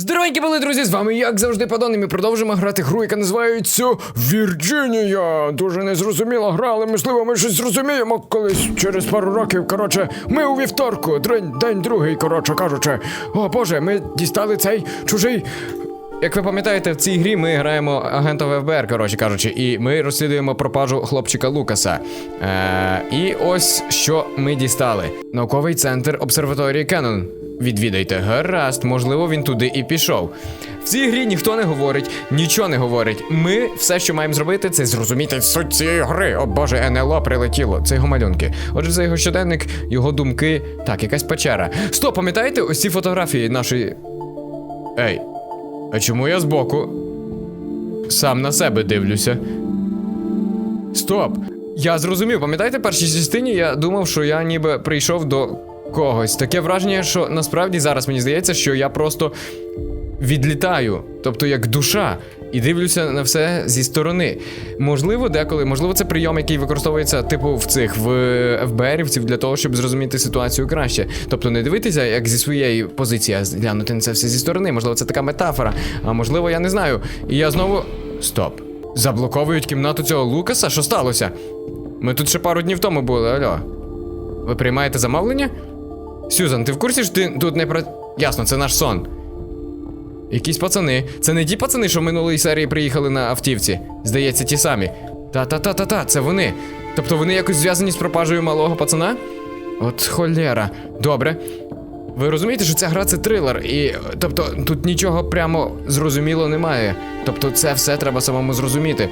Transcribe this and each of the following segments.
Здоровенькі були, друзі, з вами, як завжди, Падон, і ми продовжимо грати гру, яка називається Вірджинія. Дуже незрозуміла гра, але можливо ми щось зрозуміємо колись через пару років. Коротше, ми у вівторку, день, день другий, коротше кажучи. О Боже, ми дістали цей чужий. Як ви пам'ятаєте, в цій грі ми граємо агента ФБР, коротше кажучи, і ми розслідуємо пропажу хлопчика Лукаса. Е, і ось що ми дістали: науковий центр обсерваторії Кеннон. Відвідайте, гаразд, можливо, він туди і пішов. В цій грі ніхто не говорить, нічого не говорить. Ми все, що маємо зробити, це зрозуміти суть цієї гри. О боже, НЛО прилетіло. Це його малюнки. Отже, це його щоденник, його думки. Так, якась печера. Стоп, пам'ятаєте ось ці фотографії нашої. Ей, а чому я збоку? Сам на себе дивлюся. Стоп! Я зрозумів, пам'ятаєте, першій частині я думав, що я ніби прийшов до когось. Таке враження, що насправді зараз мені здається, що я просто відлітаю, тобто як душа, і дивлюся на все зі сторони. Можливо, деколи, можливо, це прийом, який використовується, типу, в цих в ФБРівців для того, щоб зрозуміти ситуацію краще. Тобто не дивитися, як зі своєї позиції, а глянути на це все зі сторони. Можливо, це така метафора, а можливо, я не знаю. І я знову. Стоп. Заблоковують кімнату цього Лукаса? Що сталося? Ми тут ще пару днів тому були, алло. Ви приймаєте замовлення? Сюзан, ти в курсі, що ти тут не про. Ясно, це наш сон. Якісь пацани. Це не ті пацани, що в минулій серії приїхали на автівці. Здається, ті самі. Та-та-та-та-та, це вони. Тобто вони якось зв'язані з пропажею малого пацана? От холєра. Добре. Ви розумієте, що ця гра це трилер, і тобто тут нічого прямо зрозуміло немає. Тобто це все треба самому зрозуміти.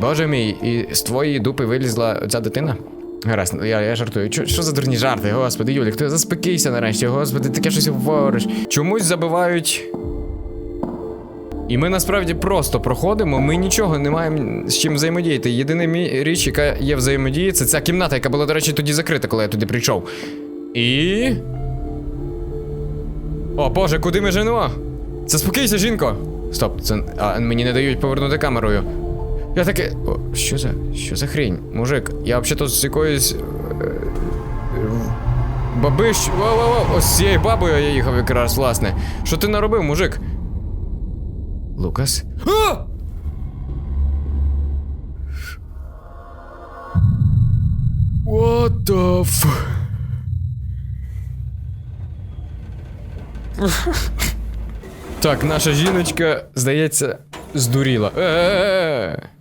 Боже мій, і з твоєї дупи вилізла ця дитина? Гаразд, я, я жартую. Чо, що за дурні жарти? Господи, Юлік, ти заспокійся нарешті, господи, таке щось говориш. Чомусь забивають. І ми насправді просто проходимо, ми нічого не маємо з чим взаємодіяти. Єдина річ, яка є взаємодії, це ця кімната, яка була, до речі, тоді закрита, коли я туди прийшов. І. О, Боже, куди ми женемо? Заспокійся, жінко! Стоп, це. А, мені не дають повернути камерою. Я таке. О, що за. Що за хрінь? Мужик, я взагалі з якоюсь. е, е, Бабищ. Воу-воу-воу, ось з цією бабою я їхав якраз, власне. Що ти наробив, мужик? Лукас? А! What the f... Так, наша жіночка, здається, здуріла. Е-е-е.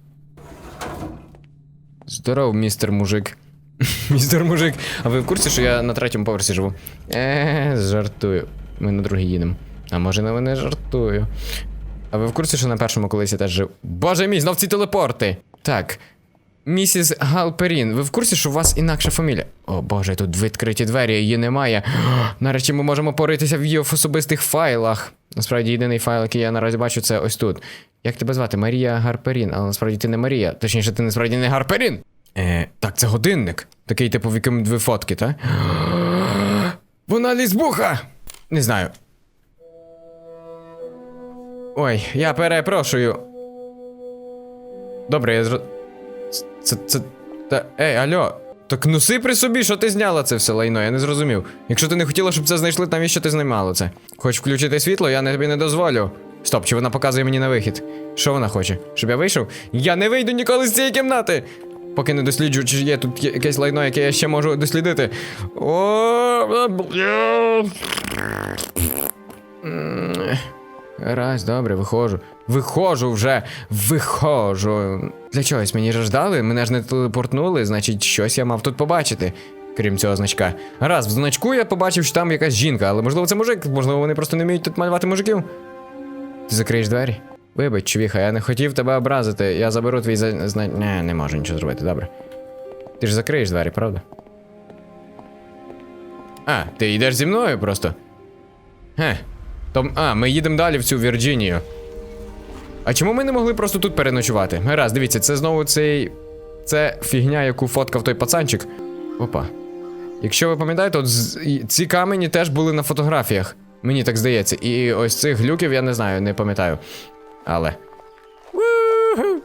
Здоров, містер мужик. містер мужик. А ви в курсі, що я на третьому поверсі живу? Е, жартую. Ми на другий їдемо. А може на мене жартую. А ви в курсі, що на першому колись я теж жив? Боже мій, знов ці телепорти! Так. Місіс Галперін, ви в курсі, що у вас інакша фамілія? О боже, тут відкриті двері, її немає. Нарешті ми можемо поритися в її особистих файлах. Насправді, єдиний файл, який я наразі бачу, це ось тут. Як тебе звати? Марія Гарперін, але насправді ти не Марія. Точніше, ти насправді не Гарперін. Е, так, це годинник. Такий, типу, в якому дві фотки, так? Вона лізбуха! Не знаю. Ой, я перепрошую. Добре, я зро. Це. це. Та. Ей, алло. Так носи при собі, що ти зняла це все лайно, я не зрозумів. Якщо ти не хотіла, щоб це знайшли, навіщо ти знімала це? Хоч включити світло, я тобі не дозволю. Стоп, чи вона показує мені на вихід? Що вона хоче? Щоб я вийшов? Я не вийду ніколи з цієї кімнати! Поки не досліджу, чи є тут якесь лайно, яке я ще можу дослідити. О, Раз, добре, виходжу. Виходжу вже, виходжу. Для чогось мені ждали, мене ж не телепортнули, значить, щось я мав тут побачити. Крім цього значка. Раз, в значку я побачив, що там якась жінка, але можливо це мужик, можливо, вони просто не вміють тут малювати мужиків. Ти закриєш двері? Вибач, чувіха, я не хотів тебе образити. Я заберу твій за... зна... Не, не можу нічого зробити, добре. Ти ж закриєш двері, правда? А, ти йдеш зі мною просто? Хе. То, а, ми їдемо далі в цю Вірджинію. А чому ми не могли просто тут переночувати? Гаразд, дивіться, це знову цей. Це фігня, яку фоткав той пацанчик. Опа. Якщо ви пам'ятаєте, от з- ці камені теж були на фотографіях. Мені так здається. І ось цих глюків я не знаю, не пам'ятаю. Але.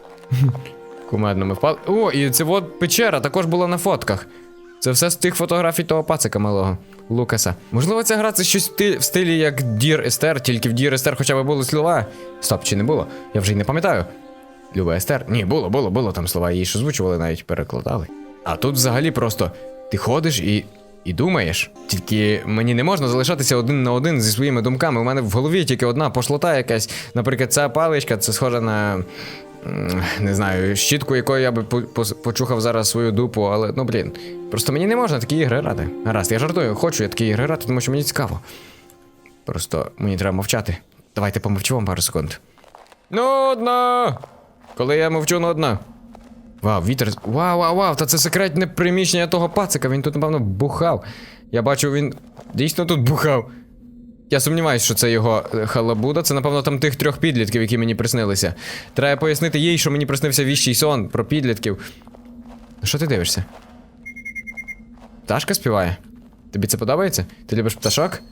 Кумедно ми впали. О, і це от печера також була на фотках. Це все з тих фотографій того пацика малого. Лукаса. Можливо, ця гра це щось в стилі як Дір Естер, тільки в Дір Естер хоча б були слова. Стоп, чи не було? Я вже й не пам'ятаю. Люба Естер? Ні, було, було, було там слова, її ж озвучували, навіть перекладали. А тут взагалі просто ти ходиш і. І думаєш, тільки мені не можна залишатися один на один зі своїми думками. У мене в голові тільки одна пошлота якась. Наприклад, ця паличка, це схоже на. Не знаю, щітку, якою я би почухав зараз свою дупу, але ну блін. Просто мені не можна такі ігри грати. Гаразд, я жартую, хочу я такі ігри грати, тому що мені цікаво. Просто мені треба мовчати. Давайте помовчу пару секунд. Ну, одна! Коли я мовчу на одна. Вау, вітер. Вау, вау, вау, та це секретне приміщення того пацика. Він тут, напевно, бухав. Я бачу, він дійсно тут бухав. Я сумніваюся, що це його е, халабуда. Це, напевно, там тих трьох підлітків, які мені приснилися. Треба пояснити їй, що мені приснився віщий сон про підлітків. Що ти дивишся? Пташка співає? Тобі це подобається? Ти любиш пташок?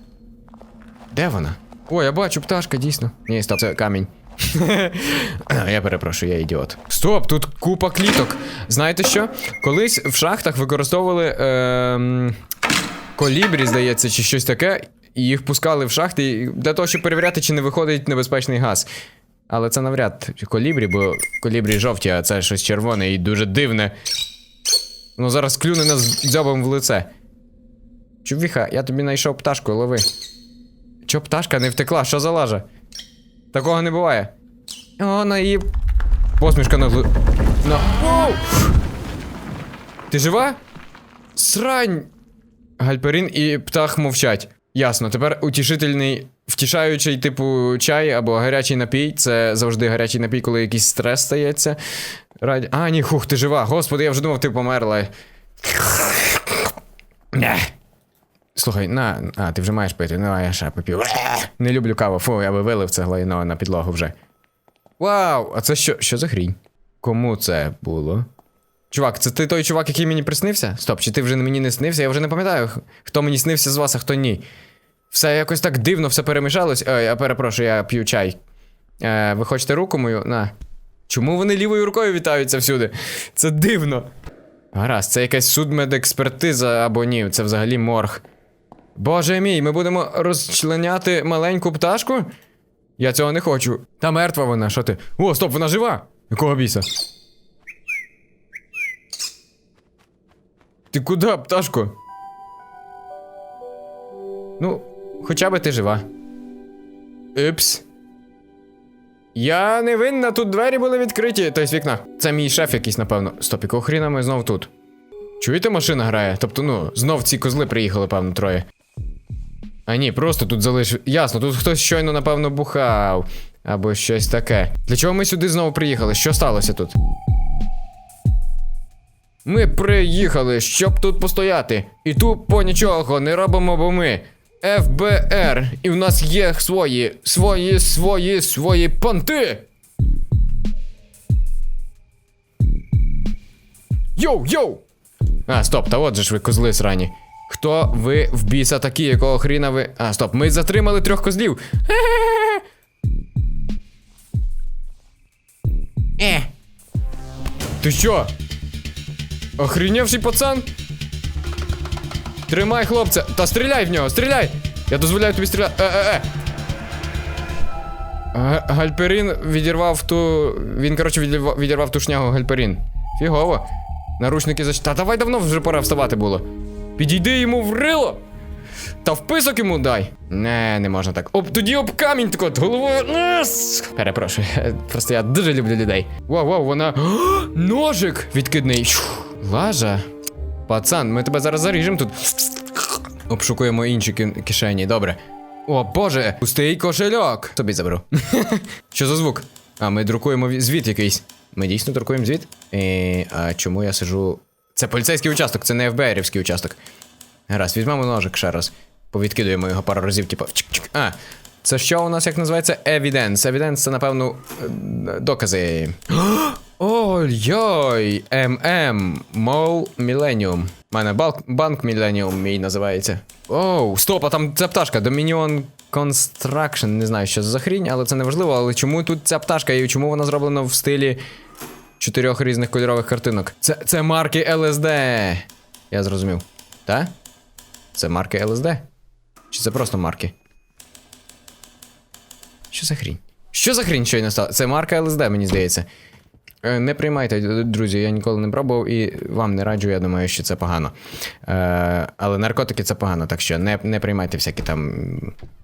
Де вона? О, я бачу пташка, дійсно. Ні, стоп, це камінь. Я перепрошую, я ідіот. Стоп, тут купа кліток. Знаєте що? Колись в шахтах використовували ем, колібрі, здається, чи щось таке, їх пускали в шахти для того, щоб перевіряти, чи не виходить небезпечний газ. Але це навряд колібрі, бо колібрі жовті, а це щось червоне і дуже дивне. Ну зараз клюне нас дзьобом в лице. Чувіха, я тобі знайшов пташку, лови. Чо пташка не втекла? Що за лажа? Такого не буває. О, на її. Посмішка на гли... На. Ти жива? Срань! Гальперін і птах мовчать. Ясно, тепер утішительний, втішаючий, типу, чай або гарячий напій. Це завжди гарячий напій, коли якийсь стрес стається. Раді... А, ні, хух, ти жива. Господи, я вже думав, ти померла. Слухай, на, а, ти вже маєш пити, ну а я ще попів. Не люблю каву, фу, я би вилив це глайно на підлогу вже. Вау! А це що? Що за хрінь? Кому це було? Чувак, це ти той чувак, який мені приснився? Стоп, чи ти вже мені не снився? Я вже не пам'ятаю, хто мені снився з вас, а хто ні. Все якось так дивно, все перемішалось. Ой, я перепрошую, я п'ю чай. Е, ви хочете руку мою? На. Чому вони лівою рукою вітаються всюди? Це дивно. Гаразд, це якась судмедекспертиза або ні, це взагалі морг. Боже мій, ми будемо розчленяти маленьку пташку? Я цього не хочу. Та мертва вона, що ти? О, стоп, вона жива! Якого біса? Ти куди, пташко? Ну, хоча би ти жива. Упс. Я не винна, тут двері були відкриті, тобто вікна. Це мій шеф якийсь, напевно. Стоп, якого хріна ми знов тут? Чуєте, машина грає? Тобто, ну, знов ці козли приїхали, певно, троє. А ні, просто тут залишив. Ясно, тут хтось щойно, напевно, бухав. Або щось таке. Для чого ми сюди знову приїхали? Що сталося тут? Ми приїхали, щоб тут постояти. І тупо нічого не робимо, бо ми. ФБР. І в нас є свої, свої, свої, свої понти. Йоу, йоу! А, стоп, та от же ж ви козли срані. Хто ви в біса такі, якого хріна ви. А, стоп, ми затримали трьох козлів. Е. Ти що? Охреневший пацан? Тримай хлопця. Та стріляй в нього, стріляй! Я дозволяю тобі стріляти. Е-е-е. Га- Гальперін відірвав ту. Він, коротше, відірвав, ту шнягу Гальперін. Фігово. Наручники зач... Та давай давно вже пора вставати було. Підійди йому в рило. Та вписок йому дай. Не, не можна так. Об, тоді об камінь так от головою. Перепрошую. Просто я дуже люблю людей. Вау, вау, вона. Ножик відкидний. Лажа. Пацан, ми тебе зараз заріжемо тут. Обшукуємо інші кишені, добре. О, боже, пустий кошельок. Тобі заберу. Що за звук? А, ми друкуємо ві- звіт якийсь. Ми дійсно друкуємо звіт? Е, а чому я сижу. Це поліцейський участок, це не ФБРівський участок. Гаразд, візьмемо ножик ще раз. Повідкидуємо його пару разів, типу. чик-чик. А, це що у нас як називається? Evidence. Evidence це, напевно, е, докази. Ой-йой, ММ, Мол Millennium. У мене балк, банк Millennium мій називається. Оу, стоп, а там ця пташка, Dominion Construction, не знаю, що за хрінь, але це не важливо. Але чому тут ця пташка і чому вона зроблена в стилі чотирьох різних кольорових картинок? Це, це марки ЛСД. Я зрозумів. Та? Це марки ЛСД? Чи це просто марки? Що за хрінь? Що за хрінь щойно стало? Це марка ЛСД, мені здається. Е, Не приймайте, друзі, я ніколи не пробував і вам не раджу, я думаю, що це погано. Е, але наркотики це погано, так що не, не приймайте всякі там.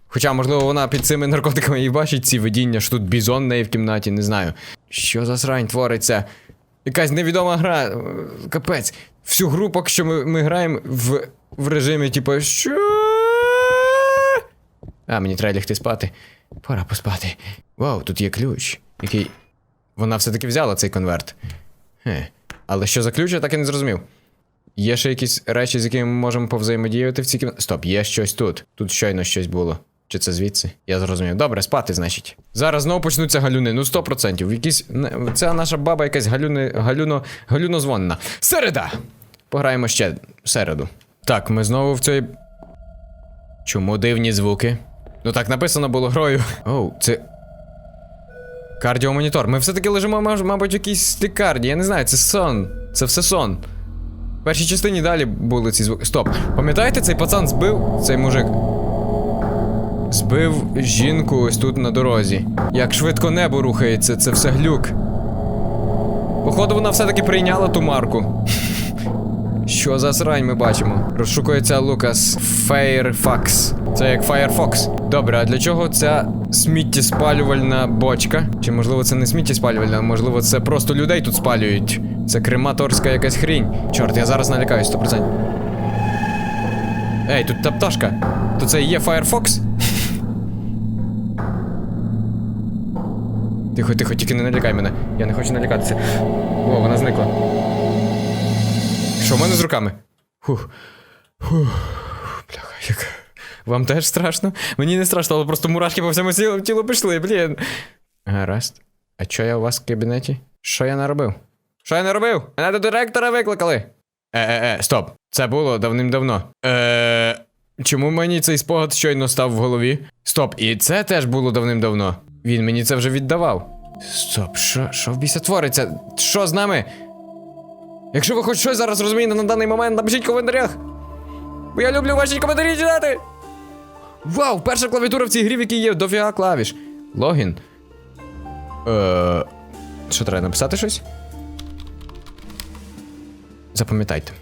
Хоча, можливо, вона під цими наркотиками і бачить ці видіння, що тут бізон неї в кімнаті, не знаю. Що за срань твориться? Якась невідома гра. е, Капець. Всю гру, поки що ми, ми граємо в, в режимі, типу, що. А, мені треба лягти спати. Пора поспати. Вау, тут є ключ, який. Вона все-таки взяла цей конверт. Хе. Але що за ключ, я так і не зрозумів. Є ще якісь речі, з якими ми можемо повзаємодіяти в цій кімнаті. Стоп, є щось тут. Тут щойно щось було. Чи це звідси? Я зрозумів. Добре, спати, значить. Зараз знову почнуться галюни. Ну 100%. Якісь. Ця наша баба якась галюни, галюно, галюнозвонна. Середа! Пограємо ще середу. Так, ми знову в цій. Чому дивні звуки? Ну так написано було грою. Оу, це. Кардіомонітор. Ми все-таки лежимо, мабуть, в якійсь лікарні. Я не знаю, це сон. Це все сон. В першій частині далі були ці звуки. Стоп. Пам'ятаєте, цей пацан збив цей мужик? Збив жінку ось тут на дорозі. Як швидко небо рухається, це все глюк. Походу, вона все-таки прийняла ту марку. Що за срань ми бачимо? Розшукується Лукас Fairfax. Це як Firefox. Добре, а для чого ця сміттєспалювальна бочка? Чи можливо це не сміттєспалювальна, а можливо це просто людей тут спалюють. Це крематорська якась хрінь. Чорт, я зараз налякаюсь 100%. Ей, тут та пташка. То це і є Firefox? Тихо, тихо, тільки не налякай мене. Я не хочу налякатися. О, вона зникла. Що в мене з руками? Фух. Фух. Бляха, як. Вам теж страшно? Мені не страшно, але просто мурашки по всьому тілу, пішли, блін. Гаразд. А що я у вас в кабінеті? Що я наробив? Що я наробив? Мене до директора викликали. Е-е-е, стоп. Це було давним-давно. Е. Чому мені цей спогад щойно став в голові? Стоп, і це теж було давним-давно. Він мені це вже віддавав. Стоп, що в біса твориться? Що з нами? Якщо ви хоч щось зараз розумієте на даний момент, напишіть в коментарях. Бо я люблю ваші коментарі читати. Вау, перша клавіатура в цій грі, в якій є дофіга клавіш. Логін. Е, що треба написати щось? Запам'ятайте.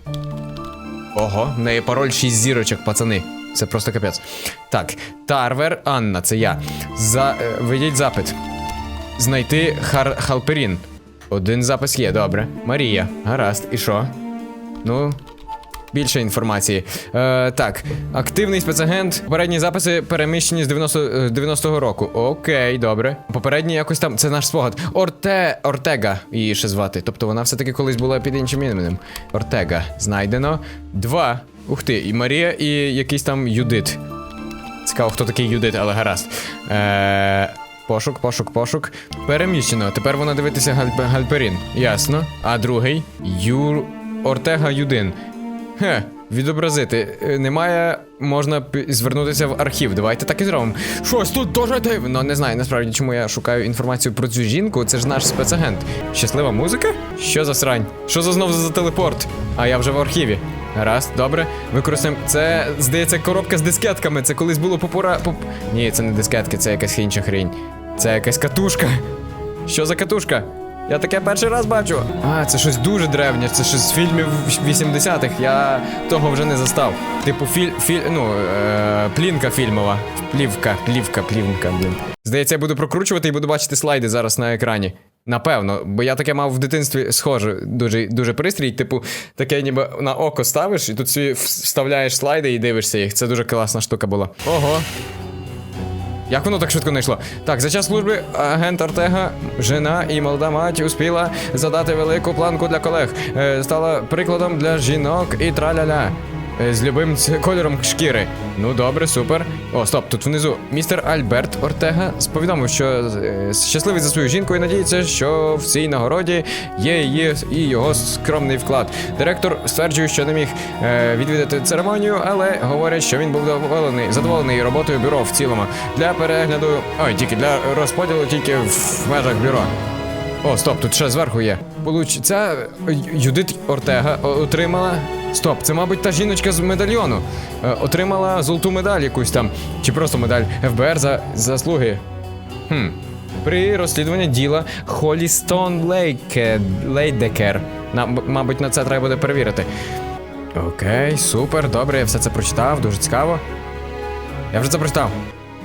Ого, в неї пароль 6 зірочок, пацани. Це просто капець. Так, Тарвер Анна, це я. За, е, введіть запит. Знайти хар халперін. Один запис є, добре. Марія. Гаразд. І що? Ну. Більше інформації. Е, так, активний спецагент. Попередні записи переміщені з 90, е, 90-го року. Окей, добре. Попередні якось там. Це наш спогад. Орте. Ортега її ще звати. Тобто вона все-таки колись була під іншим іменем. Ортега. Знайдено. Два. Ух ти, і Марія, і якийсь там Юдит. Цікаво, хто такий Юдит, але гаразд. Е, пошук, пошук, пошук. Переміщено. Тепер вона дивитися Гальп... Гальперін. Ясно. А другий Юр Ортега Юдин. Хе, відобразити. Е, Немає, можна звернутися в архів. Давайте так і зробимо. Щось тут дуже дивно. Не знаю насправді, чому я шукаю інформацію про цю жінку. Це ж наш спецагент. Щаслива музика? Що за срань? Що за знов за телепорт? А я вже в архіві. Гаразд, добре. Використаємо. Це, здається, коробка з дискетками. Це колись було попура. Поп... Ні, це не дискетки, це якась інша хрінь. Це якась катушка. Що за катушка? Я таке перший раз бачу. А, це щось дуже древнє, це щось з фільмів 80-х. Я того вже не застав. Типу, філь, філь, ну, е, плінка фільмова. Плівка, плівка, плівка, блін. Здається, я буду прокручувати і буду бачити слайди зараз на екрані. Напевно, бо я таке мав в дитинстві схоже, дуже, дуже пристрій. Типу, таке ніби на око ставиш, і тут собі вставляєш слайди і дивишся їх. Це дуже класна штука була. Ого. Як воно так швидко не йшло? Так, за час служби агент Ортега, жена і молода мать успіла задати велику планку для колег. Е, стала прикладом для жінок і траля-ля. Е, З любим кольором шкіри. Ну добре, супер. О, стоп, тут внизу. Містер Альберт Ортега сповідомив, що е, щасливий за свою жінку і надіється, що в цій нагороді є її і його скромний вклад. Директор стверджує, що не міг е, відвідати церемонію, але говорять, що він був задоволений, задоволений роботою бюро в цілому. Для перегляду. Ой, тільки для розподілу тільки в межах бюро. О, стоп, тут ще зверху є. Получ... Ця е, Юдит Ортега отримала Стоп, це, мабуть, та жіночка з медальйону. Е, отримала золоту медаль якусь там. Чи просто медаль ФБР за заслуги. Хм. При розслідуванні діла Холістон Лейке... Лейдекер. На, мабуть, на це треба буде перевірити. Окей, супер, добре, я все це прочитав, дуже цікаво. Я вже це прочитав.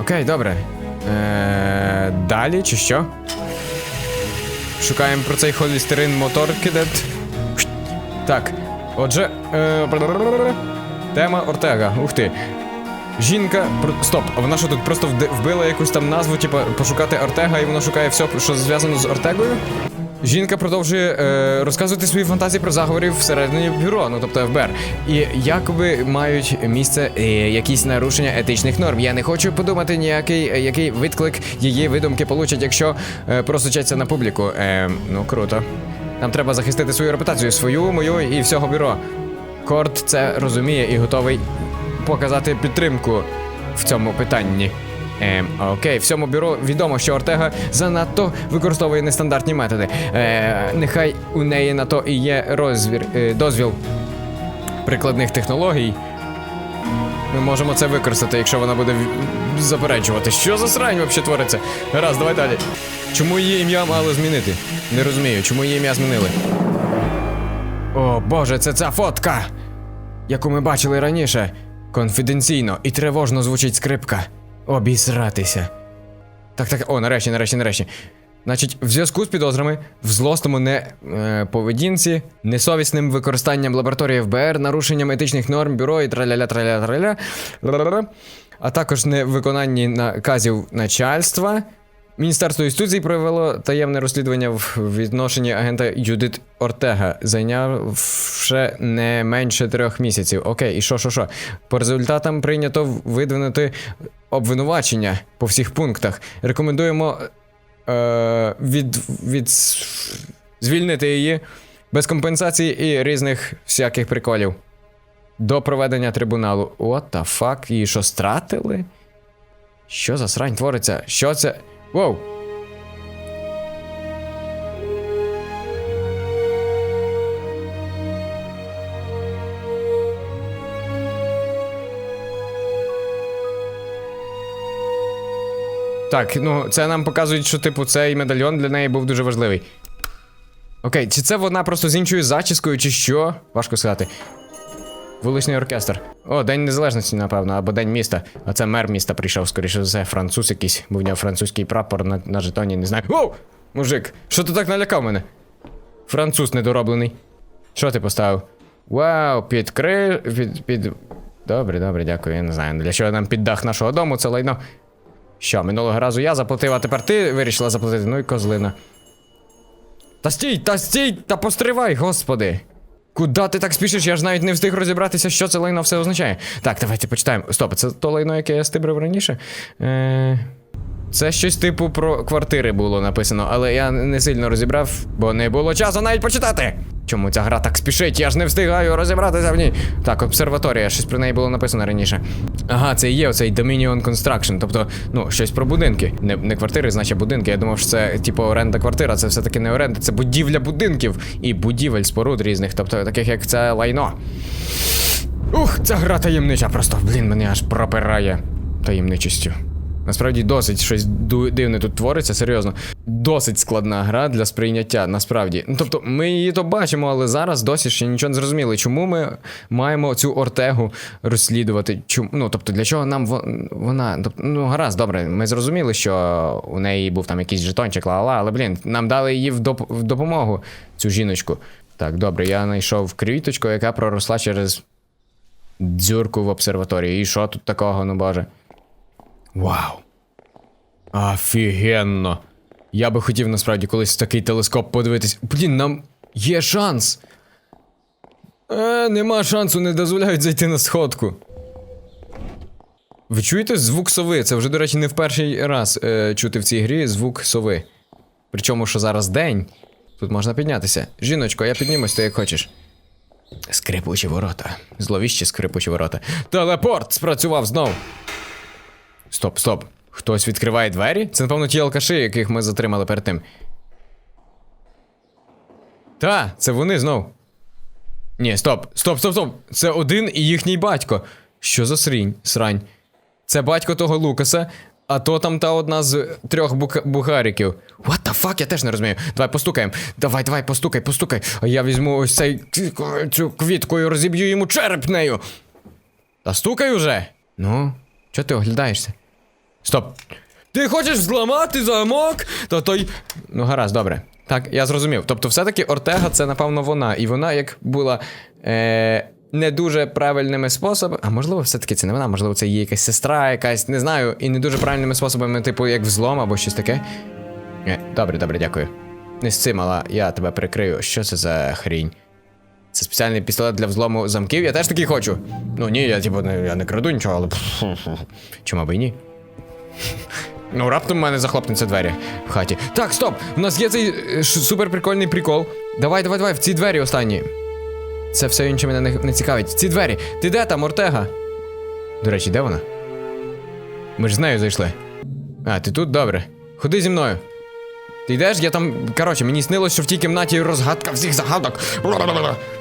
Окей, добре. Е, далі чи що? Шукаємо про цей холістерин моторкідет. Так, отже. Е, тема Ортега. Ух ти. Жінка. Стоп, а вона що тут просто вбила якусь там назву, типу, пошукати Ортега, і вона шукає все, що зв'язано з Ортегою? Жінка продовжує е, розказувати свої фантазії про заговорів всередині бюро, ну тобто ФБР. І якби мають місце е, якісь нарушення етичних норм. Я не хочу подумати ніякий е, який відклик її видумки получать, якщо е, просочаться на публіку. Е, ну круто. Нам треба захистити свою репутацію, свою, мою і всього бюро. Корт це розуміє і готовий показати підтримку в цьому питанні. Ем, окей, всьому бюро відомо, що Ортега занадто використовує нестандартні методи. Е, нехай у неї на то і є розвір, е, дозвіл прикладних технологій. Ми можемо це використати, якщо вона буде в- заперечувати. Що за срань взагалі твориться? Раз, давай далі. Чому її ім'я мало змінити? Не розумію, чому її ім'я змінили. О, боже, це ця фотка! яку ми бачили раніше. Конфіденційно і тривожно звучить скрипка. Обісратися. Так, так, о, нарешті, нарешті, нарешті. Значить, в зв'язку з підозрами в злосному не е, поведінці, несовісним використанням лабораторії ФБР, нарушенням етичних норм бюро і траля траля траля ла-ла-ла, а також невиконанні наказів начальства. Міністерство юстиції провело таємне розслідування в відношенні агента Юдит Ортега, зайнявши не менше трьох місяців. Окей, і що, що, що? По результатам прийнято видвинути обвинувачення по всіх пунктах. Рекомендуємо е, від, від звільнити її без компенсації і різних всяких приколів. До проведення трибуналу. What the fuck? Її що стратили? Що за срань твориться? Що це? Воу! Так, ну це нам показують, що типу цей медальйон для неї був дуже важливий. Окей, чи це вона просто з іншою зачіскою, чи що? Важко сказати. Вуличний оркестр. О, День Незалежності, напевно, або День міста. А це мер міста прийшов, скоріше за все, француз якийсь, бо в нього французький прапор на, на жетоні, не знаю. Оу! Мужик, що ти так налякав мене? Француз недороблений. Що ти поставив? Вау, під кри... під, під... Добре, добре, дякую. Я не знаю. Для чого нам під дах нашого дому це лайно. Що, минулого разу я заплатив, а тепер ти вирішила заплатити. Ну і козлина. Та стій, та стій, та постривай, господи. Куда ти так спішиш? Я ж навіть не встиг розібратися, що це лайно все означає. Так, давайте почитаємо. Стоп, це то лайно, яке я стибрив раніше. Е... Це щось типу про квартири було написано, але я не сильно розібрав, бо не було часу навіть почитати. Чому ця гра так спішить? Я ж не встигаю розібратися в ній. Так, обсерваторія, щось про неї було написано раніше. Ага, це і є оцей Dominion Construction, тобто, ну, щось про будинки. Не, не квартири, значить будинки. Я думав, що це типу оренда квартира, це все-таки не оренда, це будівля будинків і будівель споруд різних, тобто таких як це лайно. Ух, ця гра таємнича просто, блін, мене аж пропирає таємничістю. Насправді досить щось дивне тут твориться, серйозно. Досить складна гра для сприйняття, насправді. Ну тобто, ми її то бачимо, але зараз досі ще нічого не зрозуміли. Чому ми маємо цю Ортегу розслідувати? Чому? Ну тобто, для чого нам вона. Тобто, ну гаразд, добре, ми зрозуміли, що у неї був там якийсь жетончик, ла-ла, але блін, нам дали її в, доп- в допомогу, цю жіночку. Так, добре, я знайшов квіточку, яка проросла через дзюрку в обсерваторії. І що тут такого, ну боже? Вау. Офігенно. Я би хотів насправді колись такий телескоп подивитись. Блін, нам є шанс. Е, нема шансу, не дозволяють зайти на сходку. Ви чуєте звук сови? Це вже, до речі, не в перший раз е, чути в цій грі звук сови. Причому, що зараз день. Тут можна піднятися. Жіночко, я піднімусь, ти як хочеш. Скрипучі ворота. Зловіщі скрипучі ворота. Телепорт спрацював знов. Стоп, стоп. Хтось відкриває двері? Це, напевно, ті алкаші, яких ми затримали перед тим. Та, це вони знов. Ні, стоп, стоп, стоп, стоп. Це один і їхній батько. Що за срінь, срань? Це батько того Лукаса, а то там та одна з трьох бухариків. What the fuck, я теж не розумію. Давай постукаємо. Давай, давай, постукай, постукай. А я візьму ось цей цю квітку і розіб'ю йому череп нею. Та стукай уже. Ну, чого ти оглядаєшся? Стоп. Ти хочеш зламати замок? Та той. Ну, гаразд, добре. Так, я зрозумів. Тобто, все-таки Ортега це, напевно, вона. І вона як була е, не дуже правильними способами. А можливо, все-таки це не вона, можливо, це її якась сестра, якась, не знаю, і не дуже правильними способами, типу, як взлом або щось таке. Е, добре, добре, дякую. Не з цим, але я тебе прикрию. Що це за хрінь? Це спеціальний пістолет для взлому замків. Я теж такий хочу. Ну ні, я типу не, я не краду нічого, але. Чому би і ні? Ну, раптом в мене захлопнуться двері в хаті. Так, стоп! У нас є цей е, ш- суперприкольний прикол. Давай, давай, давай, в ці двері останні. Це все інше мене не, не цікавить. Ці двері. Ти де там, Ортега? До речі, де вона? Ми ж з нею зайшли. А, ти тут? Добре. Ходи зі мною. Ти йдеш? Я там. Коротше, мені снилось, що в тій кімнаті розгадка всіх загадок.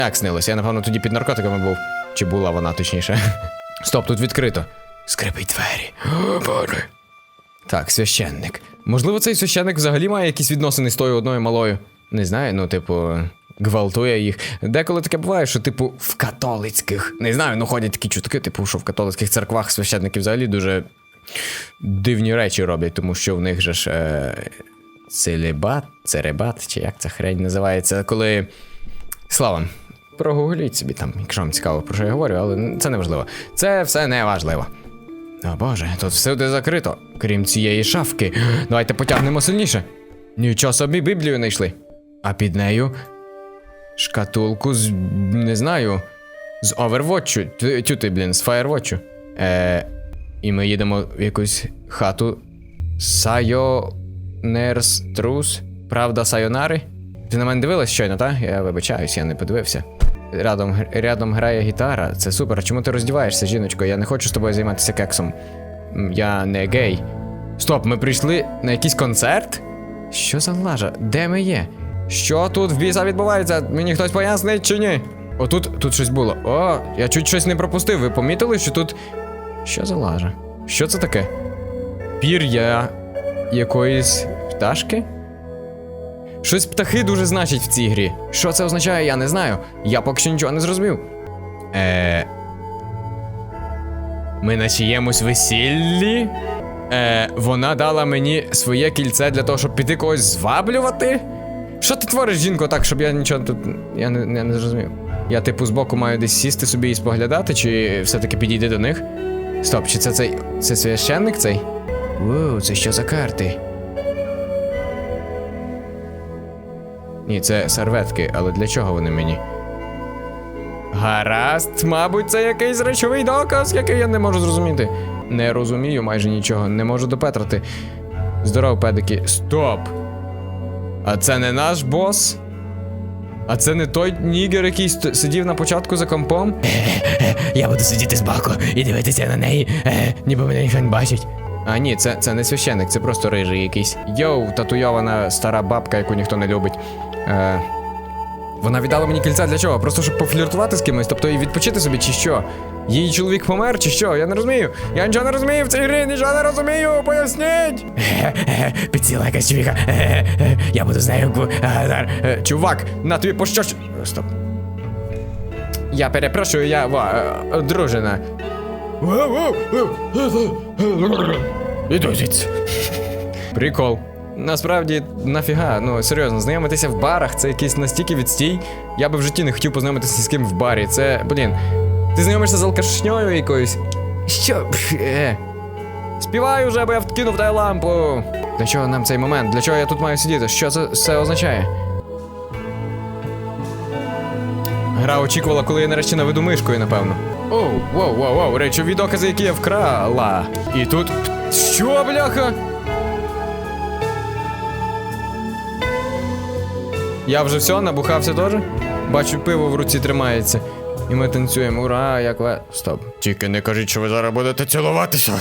Як снилось? Я, напевно, тоді під наркотиками був. Чи була вона, точніше. Стоп, тут відкрито. Скрипить двері. О, боже. Так, священник. Можливо, цей священник взагалі має якісь відносини з тою одною малою. Не знаю, ну, типу, гвалтує їх. Деколи таке буває, що, типу, в католицьких. Не знаю, ну ходять такі чутки, типу, що в католицьких церквах священники взагалі дуже дивні речі роблять, тому що в них же ж. Е... Целебат, церебат, чи як ця хрень називається, коли. Слава, прогугліть собі там, якщо вам цікаво, про що я говорю, але це не важливо. Це все не важливо. О боже, тут всюди закрито, крім цієї шафки. Давайте потягнемо сильніше. Нічого собі Біблію знайшли. А під нею шкатулку з. не знаю. З Overwatch. Тю- Тю блін, з Firewatch. Е, і ми їдемо в якусь хату. Сайонерс Трус. Правда, Сайонари? Ти на мене дивилась щойно, так? Я вибачаюсь, я не подивився. Рядом, рядом грає гітара. Це супер. Чому ти роздіваєшся, жіночко? Я не хочу з тобою займатися кексом. Я не гей. Стоп, ми прийшли на якийсь концерт? Що за лажа? Де ми є? Що тут в біса відбувається? Мені хтось пояснить чи ні? Отут тут щось було. О, я чуть щось не пропустив. Ви помітили, що тут. Що за лажа? Що це таке? Пір'я якоїсь пташки? Щось птахи дуже значить в цій грі. Що це означає, я не знаю. Я поки що нічого не зрозумів. Е. Ми на чиємусь весіллі? Е, вона дала мені своє кільце для того, щоб піти когось зваблювати? Що ти твориш, жінко, так, щоб я нічого тут. Я не, я не зрозумів. Я, типу, збоку маю десь сісти собі і споглядати, чи все-таки підійти до них? Стоп, чи це цей. Це священник цей? Воу, це що за карти? Ні, це серветки, але для чого вони мені? Гаразд, мабуть, це якийсь речовий доказ, який я не можу зрозуміти. Не розумію майже нічого, не можу допетрати. Здоров, педики. Стоп! А це не наш бос? А це не той нігер, який сидів на початку за компом? Я буду сидіти збоку і дивитися на неї, е, ніби мене ніхто не бачить. А ні, це, це не священник, це просто рижий якийсь. Йоу, татуйована стара бабка, яку ніхто не любить. Е, вона віддала мені кільця для чого? Просто щоб пофліртувати з кимось, тобто і відпочити собі, чи що? Її чоловік помер, чи що? Я не розумію. Я нічого не розумію в цій грі, нічого не розумію, поясніть! Підсіла якась чоловіка. Я буду з нею. Е, Чувак, на тобі по що. Стоп. Я перепрошую, я е, дружина. Іду звідси. Прикол. Насправді, нафіга, ну серйозно, знайомитися в барах це якийсь настільки відстій. Я би в житті не хотів познайомитися з ким в барі. Це, блін. Ти знайомишся з алкашньою якоюсь. Що? Е. Співай уже, бо я вкинув дай лампу. Для чого нам цей момент? Для чого я тут маю сидіти? Що це все означає? Гра очікувала, коли я нарешті наведу мишкою, напевно. Оу, воу, воу, воу, речові докази, які я вкрала. І тут. Що, бляха? Я вже все, набухався теж. Бачу, пиво в руці тримається. І ми танцюємо. Ура, як ве. Стоп. Тільки не кажіть, що ви зараз будете цілуватися.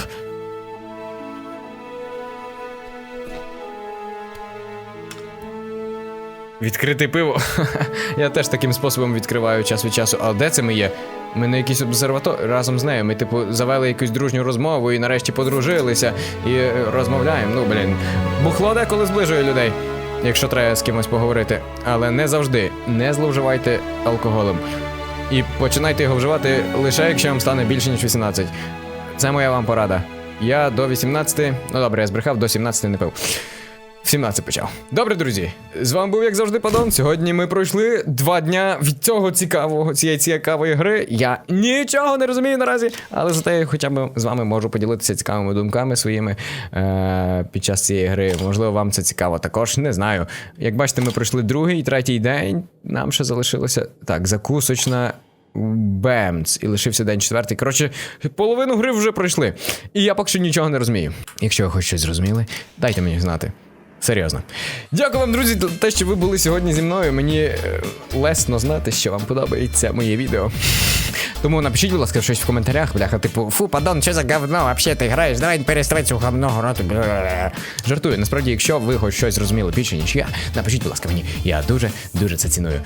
Відкрити пиво. Я теж таким способом відкриваю час від часу. А де це ми є? Ми на якійсь обсерваторії разом з нею. Ми, типу, завели якусь дружню розмову і нарешті подружилися і е, розмовляємо. Ну, блін. Бухло деколи зближує людей, якщо треба з кимось поговорити. Але не завжди. Не зловживайте алкоголем. І починайте його вживати лише якщо вам стане більше, ніж 18. Це моя вам порада. Я до 18, ну добре, я збрехав, до 17 не пив. В 17 почав. Добре, друзі. З вами був, як завжди, Падон. Сьогодні ми пройшли два дня від цього цікавого, цієї цікавої гри. Я нічого не розумію наразі, але зате я хоча б з вами можу поділитися цікавими думками своїми е- під час цієї гри. Можливо, вам це цікаво також, не знаю. Як бачите, ми пройшли другий, третій день. Нам ще залишилося так, закусочна. Бемц, і лишився день четвертий. Коротше, половину гри вже пройшли. І я поки що нічого не розумію. Якщо ви хоч щось зрозуміли, дайте мені знати. Серйозно. Дякую вам, друзі, за те, що ви були сьогодні зі мною. Мені е, лесно знати, що вам подобається моє відео. Тому напишіть, будь ласка, щось в коментарях, бляха, типу, фу, падон, що за говно, вообще ти граєш, давай перестрай цю говно, грати. Жартую, насправді, якщо ви хоч щось зрозуміли більше, ніж я, напишіть, будь ласка, мені. Я дуже, дуже це ціную.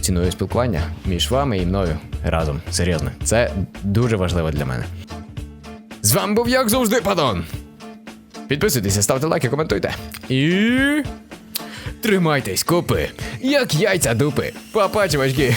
Ціную спілкування між вами і мною разом. Серйозно, це дуже важливо для мене. З вами був, як завжди, падон. Підписуйтеся, ставте лайки, коментуйте. І. Тримайтесь, купи, як яйця дупи. Папа, чувачки.